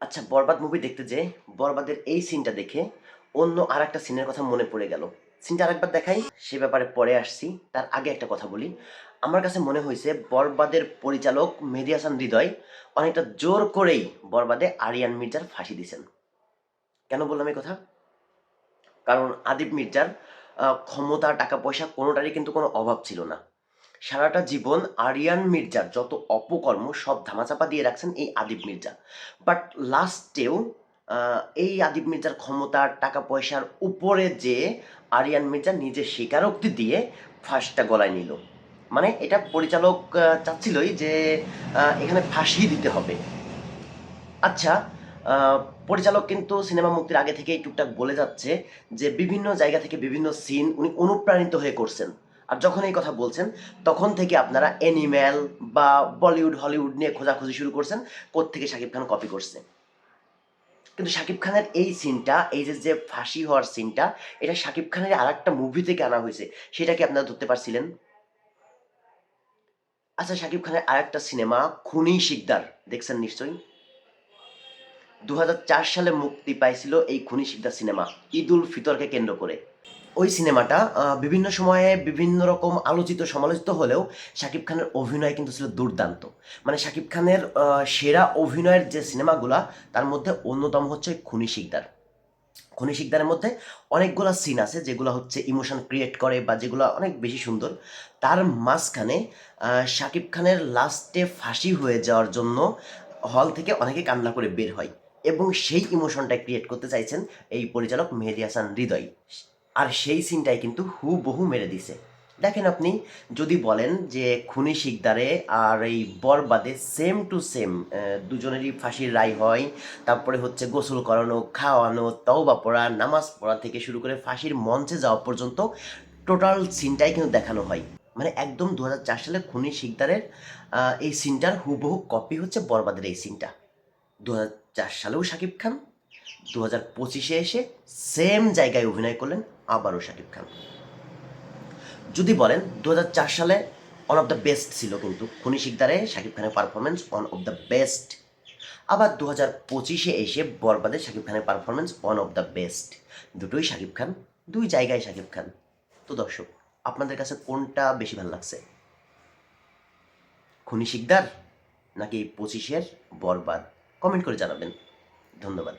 আচ্ছা বরবাদ মুভি দেখতে যে বরবাদের এই সিনটা দেখে অন্য আর একটা সিনের কথা মনে পড়ে গেল। সিনটা আরেকবার দেখাই, সে ব্যাপারে পরে আসছি। তার আগে একটা কথা বলি। আমার কাছে মনে হয়েছে বরবাদের পরিচালক মেহেদি হাসান হৃদয় অনেকটা জোর করেই বরবাদে আরিয়ান মির্জার ফাঁসি দিয়েছেন। কেন বললাম এই কথা? কারণ আদিব মির্জার ক্ষমতা টাকা পয়সা কোনোটারই কিন্তু কোনো অভাব ছিল না। সারাটা জীবন আরিয়ান মির্জার যত অপকর্ম সব ধামাচাপা দিয়ে রাখছেন এই আদিব মির্জা। বাট লাস্টেও এই আদিব মির্জার ক্ষমতার টাকা পয়সার উপরে যে আরিয়ান মির্জা নিজের স্বীকারোক্তি দিয়ে ফাঁসটা গলায় নিল। মানে এটা পরিচালক চাচ্ছিলই যে এখানে ফাঁসি দিতে হবে। আচ্ছা পরিচালক কিন্তু সিনেমা মুক্তির আগে থেকেই টুকটাক বলে যাচ্ছে যে বিভিন্ন জায়গা থেকে বিভিন্ন সিন উনি অনুপ্রাণিত হয়ে করছেন। আর যখন এই কথা বলছেন, তখন থেকে আপনারা অ্যানিম্যাল বা বলিউড হলিউড নিয়ে খোঁজাখুঁজি শুরু করছেন, কোত্থেকে শাকিব খান কপি করছে। কিন্তু শাকিব খানের এই সিনটা এই যে যে ফাঁসি হওয়ার সিনটা এটা শাকিব খানের আর একটা মুভি থেকে আনা হয়েছে। সেটা কি আপনারা ধরতে পারছিলেন? আচ্ছা শাকিব খানের আর একটা সিনেমা খুনি শিকদার। দেখছেন নিশ্চয়ই? দু হাজার চার সালে মুক্তি পাইছিল এই খুনি শিকদার সিনেমা ঈদ উল ফিতরকে কেন্দ্র করে। ওই সিনেমাটা বিভিন্ন সময়ে বিভিন্ন রকম আলোচিত, সমালোচিত হলেও শাকিব খানের অভিনয় কিন্তু ছিল দুর্দান্ত। মানে শাকিব খানের সেরা অভিনয়ের যে সিনেমাগুলা, তার মধ্যে অন্যতম হচ্ছে খুনি শিকদার। খুনি শিকদারের মধ্যে অনেকগুলো সিন আছে, যেগুলো হচ্ছে ইমোশন ক্রিয়েট করে বা যেগুলো অনেক বেশি সুন্দর। তার মাঝখানে শাকিব খানের লাস্টে ফাঁসি হয়ে যাওয়ার জন্য হল থেকে অনেকে কান্না করে বের হয় এবং সেই ইমোশনটা ক্রিয়েট করতে চাইছেন এই পরিচালক মেহেদি হাসান হৃদয়। আর সেই সিনটাই কিন্তু হুবহু মেরে দিছে। দেখেন আপনি, যদি বলেন যে খুনি শিকদারে আর এই বরবাদে সেম টু সেম দুজনেরই ফাঁসির রায় হয়, তারপরে হচ্ছে গোসল করানো, খাওয়ানো, তওবা পড়া, নামাজ পড়া থেকে শুরু করে ফাঁসির মঞ্চে যাওয়া পর্যন্ত টোটাল সিনটাই কিন্তু দেখানো হয়। মানে একদম দু হাজার চার সালে খুনি শিকদারের এই সিনটার হুবহু কপি হচ্ছে বরবাদের এই সিনটা দু হাজার চার সালেও শাকিব খান দু হাজার পঁচিশে এসে সেম জায়গায় অভিনয় করলেন আবারও শাকিব খান। যদি বলেন দু হাজার চার সালে অন অফ দ্য বেস্ট ছিল কিন্তু, খুনি শিকদারে শাকিব খানের performance one of the best আবার দু হাজার পঁচিশে এসে বরবাদে শাকিব খানের performance one of the best দুটোই শাকিব খান, দুই জায়গায় শাকিব খান। তো দর্শক, আপনাদের কাছে কোনটা বেশি ভালো লাগছে? খুনি শিকদার নাকি পঁচিশের বরবাদ? কমেন্ট করে জানাবেন। ধন্যবাদ।